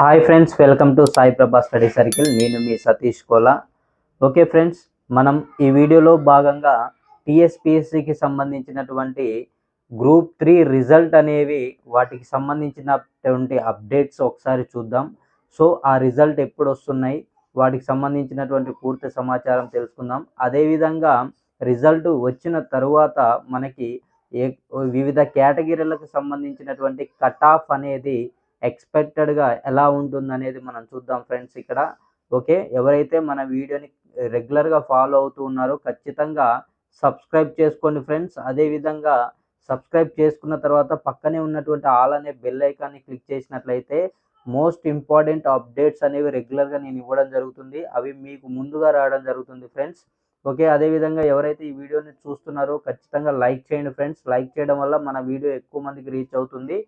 Hi friends welcome to Sai Prabha study circle నేను మీ Satish Kola. Okay friends మనం ఈ వీడియోలో భాగంగా టీఎస్పిఎస్సికి సంబంధించినటువంటి గ్రూప్ త్రీ రిజల్ట్ అనేవి వాటికి సంబంధించినటువంటి అప్డేట్స్ ఒకసారి చూద్దాం. సో ఆ రిజల్ట్ ఎప్పుడు వస్తున్నాయి వాటికి సంబంధించినటువంటి పూర్తి సమాచారం తెలుసుకుందాం. అదేవిధంగా రిజల్ట్ వచ్చిన తరువాత మనకి ఏ వివిధ కేటగిరీలకు సంబంధించినటువంటి కట్ ఆఫ్ అనేది ఎక్స్పెక్టెడ్గా ఎలా ఉంటుంది అనేది మనం చూద్దాం ఫ్రెండ్స్ ఇక్కడ. ఓకే? ఎవరైతే మన వీడియోని రెగ్యులర్గా ఫాలో అవుతూ ఉన్నారో ఖచ్చితంగా సబ్స్క్రైబ్ చేసుకోండి ఫ్రెండ్స్. అదేవిధంగా సబ్స్క్రైబ్ చేసుకున్న తర్వాత పక్కనే ఉన్నటువంటి ఆల్ అనే బెల్ ఐకాన్ని క్లిక్ చేసినట్లయితే మోస్ట్ ఇంపార్టెంట్ అప్డేట్స్ అనేవి రెగ్యులర్గా నేను ఇవ్వడం జరుగుతుంది. అవి మీకు ముందుగా రావడం జరుగుతుంది ఫ్రెండ్స్. ఓకే? అదేవిధంగా ఎవరైతే ఈ వీడియోని చూస్తున్నారో ఖచ్చితంగా లైక్ చేయండి ఫ్రెండ్స్. లైక్ చేయడం వల్ల మన వీడియో ఎక్కువ మందికి రీచ్ అవుతుంది.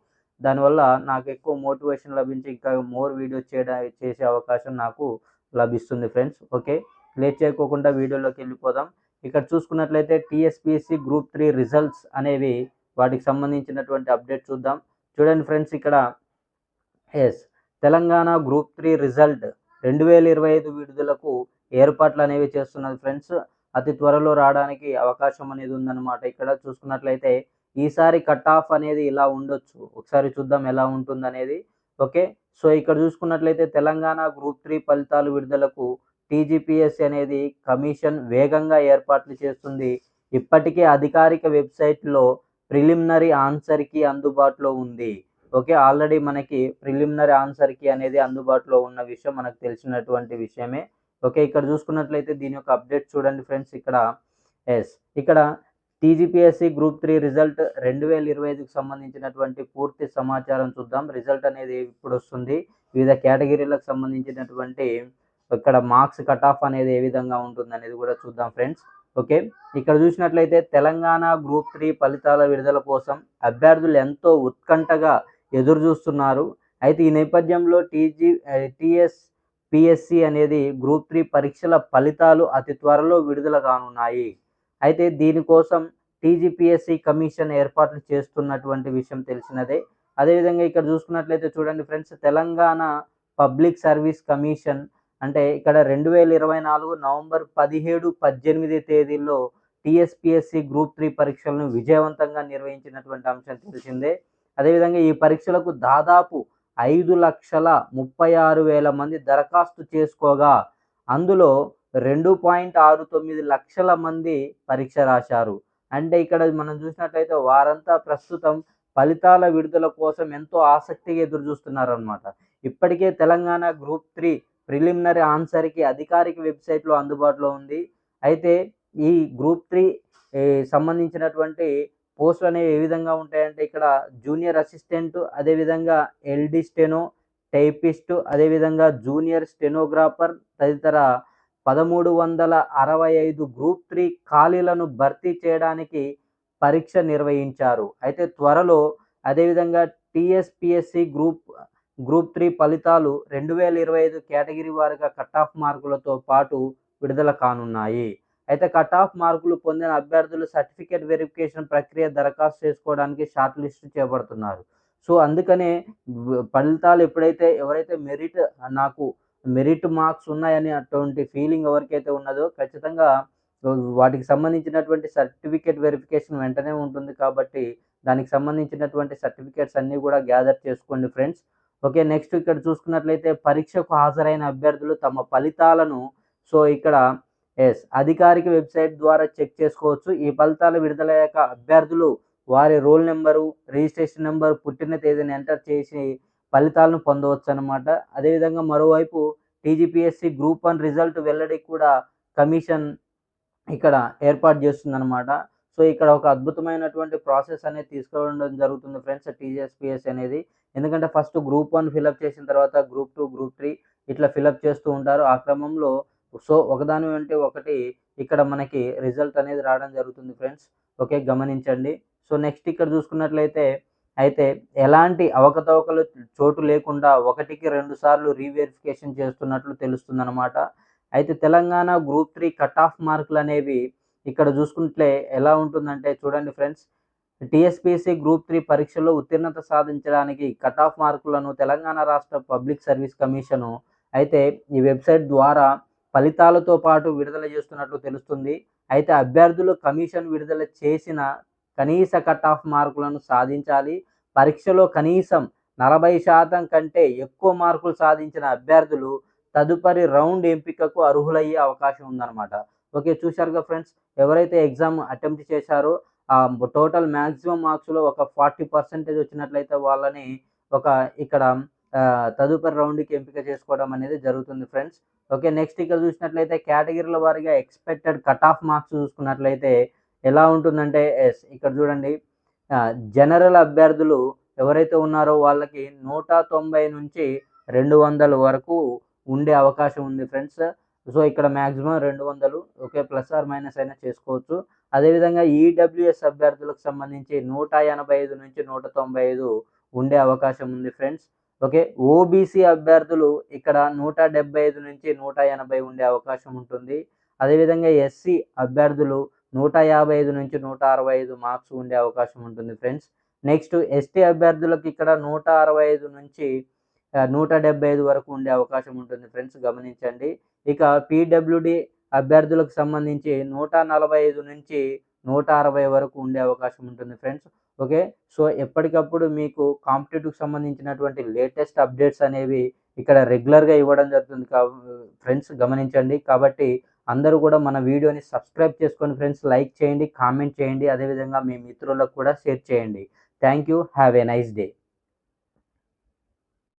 దానివల్ల నాకు ఎక్కువ మోటివేషన్ లభించి ఇంకా మోర్ వీడియోస్ చేయడం చేసే అవకాశం నాకు లభిస్తుంది ఫ్రెండ్స్. ఓకే? లేట్ చేయకోకుండా వీడియోలోకి వెళ్ళిపోదాం. ఇక్కడ చూసుకున్నట్లయితే టీఎస్పిఎస్సి గ్రూప్ త్రీ రిజల్ట్స్ అనేవి వాటికి సంబంధించినటువంటి అప్డేట్ చూద్దాం. చూడండి ఫ్రెండ్స్ ఇక్కడ. Yes. Telangana group three result రెండు వేల ఇరవై ఐదు విడుదలకు ఏర్పాట్లు అనేవి చేస్తున్నది ఫ్రెండ్స్. అతి త్వరలో రావడానికి అవకాశం అనేది ఉందన్నమాట. ఇక్కడ చూసుకున్నట్లయితే ఈసారి కట్ ఆఫ్ అనేది ఇలా ఉండొచ్చు. ఒకసారి చూద్దాం ఎలా ఉంటుంది అనేది ఓకే? సో ఇక్కడ చూసుకున్నట్లయితే తెలంగాణ గ్రూప్ త్రీ ఫలితాలు విడుదలకు టీజీపీఎస్ అనేది కమిషన్ వేగంగా ఏర్పాట్లు చేస్తుంది. ఇప్పటికే అధికారిక వెబ్సైట్లో ప్రిలిమినరీ ఆన్సర్కి అందుబాటులో ఉంది. ఓకే? ఆల్రెడీ మనకి ప్రిలిమినరీ ఆన్సర్కి అనేది అందుబాటులో ఉన్న విషయం మనకు తెలిసినటువంటి విషయమే. ఓకే? ఇక్కడ చూసుకున్నట్లయితే దీని యొక్క అప్డేట్ చూడండి ఫ్రెండ్స్. ఇక్కడ ఎస్. ఇక్కడ టీజీపీఎస్సి గ్రూప్ త్రీ రిజల్ట్ రెండు వేల ఇరవై ఐదుకి సంబంధించినటువంటి పూర్తి సమాచారం చూద్దాం. రిజల్ట్ అనేది ఇప్పుడు వస్తుంది వివిధ కేటగిరీలకు సంబంధించినటువంటి ఇక్కడ మార్క్స్ కట్ ఆఫ్ అనేది ఏ విధంగా ఉంటుంది అనేది కూడా చూద్దాం ఫ్రెండ్స్. ఓకే? ఇక్కడ చూసినట్లయితే తెలంగాణ గ్రూప్ త్రీ ఫలితాల విడుదల కోసం అభ్యర్థులు ఎంతో ఉత్కంఠగా ఎదురు చూస్తున్నారు. అయితే ఈ నేపథ్యంలో టీజీ టీఎస్ పిఎస్సి అనేది గ్రూప్ త్రీ పరీక్షల ఫలితాలు అతి త్వరలో విడుదల కానున్నాయి. అయితే దీనికోసం టీజీపీఎస్సీ కమిషన్ ఏర్పాట్లు చేస్తున్నటువంటి విషయం తెలిసినదే. అదేవిధంగా ఇక్కడ చూసుకున్నట్లయితే చూడండి friends Telangana public service commission అంటే ఇక్కడ రెండు వేల ఇరవై నాలుగు నవంబర్ పదిహేడు పద్దెనిమిది తేదీల్లో టీఎస్పిఎస్సి గ్రూప్ త్రీ పరీక్షలను విజయవంతంగా నిర్వహించినటువంటి అంశం తెలిసిందే. అదేవిధంగా ఈ పరీక్షలకు దాదాపు ఐదు లక్షల ముప్పై ఆరు వేల మంది దరఖాస్తు చేసుకోగా అందులో రెండు పాయింట్ ఆరు తొమ్మిది లక్షల మంది పరీక్ష రాశారు. అంటే ఇక్కడ మనం చూసినట్లయితే వారంతా ప్రస్తుతం ఫలితాల విడుదల కోసం ఎంతో ఆసక్తిగా ఎదురు చూస్తున్నారనమాట ఇప్పటికే తెలంగాణ గ్రూప్ త్రీ ప్రిలిమినరీ ఆన్సర్కి అధికారిక వెబ్సైట్లో అందుబాటులో ఉంది. అయితే ఈ గ్రూప్ త్రీ సంబంధించినటువంటి పోస్టులు అనేవి ఏ విధంగా ఉంటాయంటే ఇక్కడ జూనియర్ అసిస్టెంట్ అదేవిధంగా ఎల్డి స్టెనో టైపిస్ట్ అదేవిధంగా జూనియర్ స్టెనోగ్రాఫర్ తదితర పదమూడు వందల అరవై ఐదు గ్రూప్ త్రీ ఖాళీలను భర్తీ చేయడానికి పరీక్ష నిర్వహించారు. అయితే త్వరలో అదేవిధంగా టీఎస్పిఎస్సి గ్రూప్ గ్రూప్ త్రీ ఫలితాలు రెండు వేల ఇరవై ఐదు కేటగిరీ వారిగా కట్ ఆఫ్ మార్కులతో పాటు విడుదల కానున్నాయి. అయితే కట్ ఆఫ్ మార్కులు పొందిన అభ్యర్థులు సర్టిఫికేట్ వెరిఫికేషన్ ప్రక్రియ దరఖాస్తు చేసుకోవడానికి షార్ట్ లిస్ట్ చేపడుతున్నారు. సో అందుకనే ఫలితాలు ఎప్పుడైతే ఎవరైతే మెరిట్ నాకు మెరిట్ మార్క్స్ ఉన్నాయని అటువంటి ఫీలింగ్ ఎవరికైతే ఉన్నదో ఖచ్చితంగా వాటికి సంబంధించినటువంటి సర్టిఫికేట్ వెరిఫికేషన్ వెంటనే ఉంటుంది కాబట్టి దానికి సంబంధించినటువంటి సర్టిఫికేట్స్ అన్నీ కూడా గ్యాదర్ చేసుకోండి ఫ్రెండ్స్. ఓకే నెక్స్ట్ ఇక్కడ చూసుకున్నట్లయితే పరీక్షకు హాజరైన అభ్యర్థులు తమ ఫలితాలను సో ఇక్కడ ఎస్ అధికారిక వెబ్సైట్ ద్వారా చెక్ చేసుకోవచ్చు. ఈ ఫలితాలు విడుదలయ్యాక అభ్యర్థులు వారి రోల్ నెంబరు రిజిస్ట్రేషన్ నెంబర్ పుట్టిన తేదీని ఎంటర్ చేసి ఫలితాలను పొందవచ్చు అనమాట అదేవిధంగా మరోవైపు టీజీపీఎస్సి గ్రూప్ వన్ రిజల్ట్ వెల్లడికి కూడా కమిషన్ ఇక్కడ ఏర్పాటు చేస్తుందన్నమాట. సో ఇక్కడ ఒక అద్భుతమైనటువంటి ప్రాసెస్ అనేది తీసుకోవడం జరుగుతుంది ఫ్రెండ్స్ టీజీఎస్పిఎస్ అనేది. ఎందుకంటే ఫస్ట్ గ్రూప్ వన్ ఫిలప్ చేసిన తర్వాత గ్రూప్ టూ గ్రూప్ త్రీ ఇట్లా ఫిలప్ చేస్తూ ఉంటారు. ఆ క్రమంలో సో ఒకదాని అంటే ఒకటి ఇక్కడ మనకి రిజల్ట్ అనేది రావడం జరుగుతుంది ఫ్రెండ్స్. ఓకే గమనించండి. సో నెక్స్ట్ ఇక్కడ చూసుకున్నట్లయితే అయితే ఎలాంటి అవకతవకలు చోటు లేకుండా ఒకటికి రెండు సార్లు రీవెరిఫికేషన్ చేస్తున్నట్లు తెలుస్తుందన్నమాట. అయితే Telangana group three cut off మార్కులు అనేవి ఇక్కడ చూసుకుంటే ఎలా ఉంటుందంటే చూడండి ఫ్రెండ్స్ టీఎస్పీసీ గ్రూప్ త్రీ పరీక్షల్లో ఉత్తీర్ణత సాధించడానికి కట్ ఆఫ్ మార్కులను తెలంగాణ రాష్ట్ర పబ్లిక్ సర్వీస్ కమిషను అయితే ఈ వెబ్సైట్ ద్వారా ఫలితాలతో పాటు విడుదల చేస్తున్నట్లు తెలుస్తుంది. అయితే అభ్యర్థులు కమిషన్ విడుదల చేసిన కనీస కట్ ఆఫ్ మార్కులను సాధించాలి. పరీక్షలో కనీసం నలభై శాతం కంటే ఎక్కువ మార్కులు సాధించిన అభ్యర్థులు తదుపరి రౌండ్ ఎంపికకు అర్హులయ్యే అవకాశం ఉందన్నమాట. ఓకే చూశారుగా ఫ్రెండ్స్? ఎవరైతే ఎగ్జామ్ అటెంప్ట్ చేశారో ఆ టోటల్ మ్యాక్సిమం మార్క్స్లో ఒక ఫార్టీ పర్సెంటేజ్ వచ్చినట్లయితే వాళ్ళని ఒక ఇక్కడ తదుపరి రౌండ్కి ఎంపిక చేసుకోవడం అనేది జరుగుతుంది ఫ్రెండ్స్. ఓకే నెక్స్ట్ ఇక్కడ చూసినట్లయితే కేటగిరీల వారిగా ఎక్స్పెక్టెడ్ కట్ ఆఫ్ మార్క్స్ చూసుకున్నట్లయితే ఎలా ఉంటుందంటే ఎస్ ఇక్కడ చూడండి. జనరల్ అభ్యర్థులు ఎవరైతే ఉన్నారో వాళ్ళకి నూట తొంభై నుంచి రెండు వందల వరకు ఉండే అవకాశం ఉంది ఫ్రెండ్స్. సో ఇక్కడ మ్యాక్సిమం రెండు వందలు ఓకే ప్లస్ ఆర్ మైనస్ అయినా చేసుకోవచ్చు. అదేవిధంగా ఈడబ్ల్యూఎస్ అభ్యర్థులకు సంబంధించి నూట ఎనభై ఐదు నుంచి నూట తొంభై ఐదు ఉండే అవకాశం ఉంది ఫ్రెండ్స్. ఓకే ఓబీసీ అభ్యర్థులు ఇక్కడ నూట డెబ్బై ఐదు నుంచి నూట ఎనభై ఉండే అవకాశం ఉంటుంది. అదేవిధంగా ఎస్సీ అభ్యర్థులు నూట యాభై ఐదు నుంచి నూట అరవై ఐదు మార్క్స్ ఉండే అవకాశం ఉంటుంది ఫ్రెండ్స్. నెక్స్ట్ ఎస్టీ అభ్యర్థులకు ఇక్కడ నూట అరవై ఐదు నుంచి నూట డెబ్బై ఐదు వరకు ఉండే అవకాశం ఉంటుంది ఫ్రెండ్స్ గమనించండి. ఇక పీడబ్ల్యూడి అభ్యర్థులకు సంబంధించి నూట నలభై ఐదు నుంచి నూట అరవై వరకు ఉండే అవకాశం ఉంటుంది ఫ్రెండ్స్. ఓకే సో ఎప్పటికప్పుడు మీకు కాంపిటేటివ్కి సంబంధించినటువంటి లేటెస్ట్ అప్డేట్స్ అనేవి ఇక్కడ రెగ్యులర్గా ఇవ్వడం జరుగుతుంది కా ఫ్రెండ్స్ గమనించండి. కాబట్టి అందరూ కూడా మన వీడియోని సబ్స్క్రైబ్ చేసుకొని ఫ్రెండ్స్ లైక్ చేయండి కామెంట్ చేయండి అదేవిధంగా మీ మిత్రులకు కూడా షేర్ చేయండి. Thank you have a nice day.